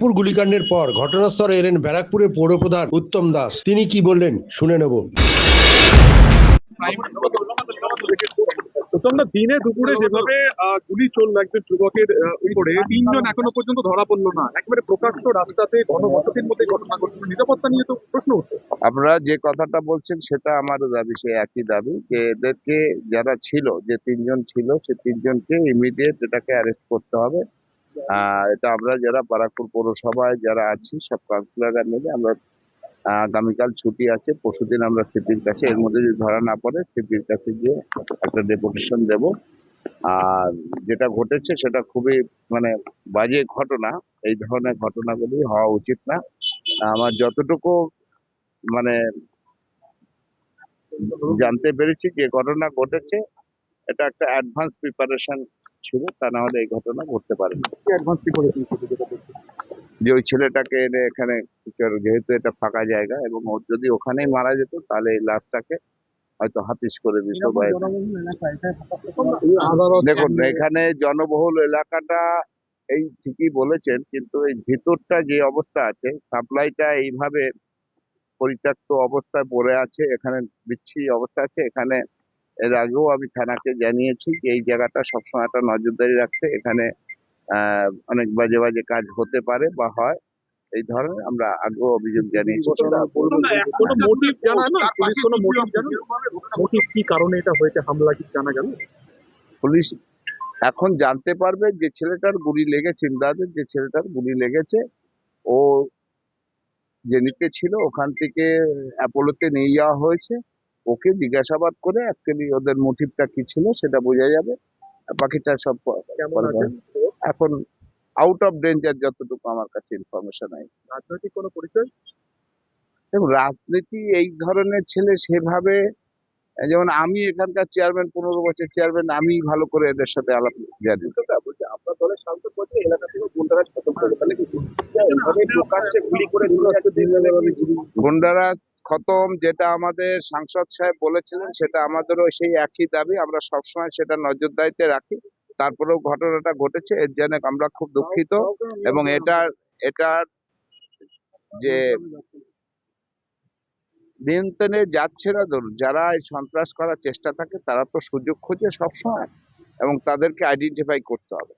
ব্যারাকপুর গুলিকাণ্ডের পর ঘটনাস্থলে এলেন ব্যারাকপুরের পৌরপ্রধান উত্তম দাস। তিনি কি বললেন শুনে নেব। প্রথমটা দিনে দুপুরে যেভাবে আহ, গুলি চলল একজন যুবকের উপরে তিনজন এখনও পর্যন্ত ধরা পড়ল না। একেবারে প্রকাশ্য রাস্তাতে ঘনবসতির মধ্যে ঘটনা ঘটলো। নিরাপত্তা নিয়ে তো প্রশ্ন উঠছে। আপনারা যে কথাটা বলছেন সেটা আমারও দাবি সে একই দাবি যে এদেরকে যারা ছিল যে তিনজন ছিল সে তিনজনকে ইমিডিয়েট এটাকে অ্যারেস্ট করতে হবে। এটা আমরা যারা বারাকপুর পৌরসভায় যারা আছি, সব কাউন্সিলররা মিলে আমরা আগামীকাল ছুটি আছে, পরশুদিন আমরা সিপির কাছে, এর মধ্যে যদি ধরা না পড়ে সিপির কাছে গিয়ে একটা ডেপুটেশন দেব। আর যেটা ঘটেছে সেটা খুবই মানে বাজে ঘটনা। এই ধরনের ঘটনাগুলি হওয়া উচিত না। আমার যতটুকু মানে জানতে পেরেছি যে ঘটনা ঘটেছে এটা একটা অ্যাডভান্স প্রিপারেশন ছিল তা না হলে এই ঘটনা ঘটতে পারে না। অ্যাডভান্স কি যে ওই ছেলেটাকে এনে এখানে যেহেতু এটা ফাঁকা জায়গা এবং ওর যদি ওখানেই মারা যেত তাহলে এই লাশটাকে হয়তো হাতিশ করে দিত বা দেখুন এখানে জনবহুল এলাকাটা এই ঠিকই বলেছেন কিন্তু এই ভিতরটা যে অবস্থা আছে সাপ্লাইটা এইভাবে পরিত্যক্ত অবস্থায় পড়ে আছে এখানে বিচ্ছিরি অবস্থা আছে এখানে এর আগেও আমি থানাকে জানিয়েছি যে এই জায়গাটা সবসময় একটা নজরদারি রাখতে এখানে আহ, অনেক বাজে বাজে কাজ হতে পারে বা হয় এই ধরনের আমরা আগেও অভিযোগ জানিয়েছি। মোটিভ জানা না? পুলিশ কোনো মোটিভ জানা? মোটিভ কি কারণে এটা হয়েছে? হামলা কি জানা গেল? পুলিশ এখন জানতে পারবে যে ছেলেটার গুলি লেগেছে ইমদাদের যে ছেলেটার গুলি লেগেছে ও যে নিতে ছিল ওখান থেকে অ্যাপোলোতে নিয়ে যাওয়া হয়েছে। ওকে জিজ্ঞাসাবাদ করে অ্যাকচুয়ালি ওদের মোটিভটা কি ছিল সেটা বোঝা যাবে। বাকিটা সব এখন আউট অফ ডেঞ্জার যতটুকু আমার কাছে ইনফরমেশন আছে রাজনৈতিক কোনো পরিচয়? দেখুন রাজনীতি এই ধরনের ছেলে সেভাবে যেমন আমি এখানকার চেয়ারম্যান পনেরো বছর চেয়ারম্যান আমি ভালো করে এদের সাথে আলাপ জানি। গুন্ডারাজ গুন্ডারাজ খতম যেটা আমাদের সাংসদ সাহেব বলেছিলেন সেটা আমাদেরও সেই একই দাবি আমরা সবসময় সেটা নজরদারিতে রাখি। তারপরেও ঘটনাটা ঘটেছে এর জন্য আমরা খুব দুঃখিত। এবং এটার এটার যে নিয়ন্ত্রণে যাচ্ছে না। ধরুন, যারা এই সন্ত্রাস করার চেষ্টা থাকে, তারা তো সুযোগ খোঁজে সবসময় এবং তাদেরকে আইডেন্টিফাই করতে হবে।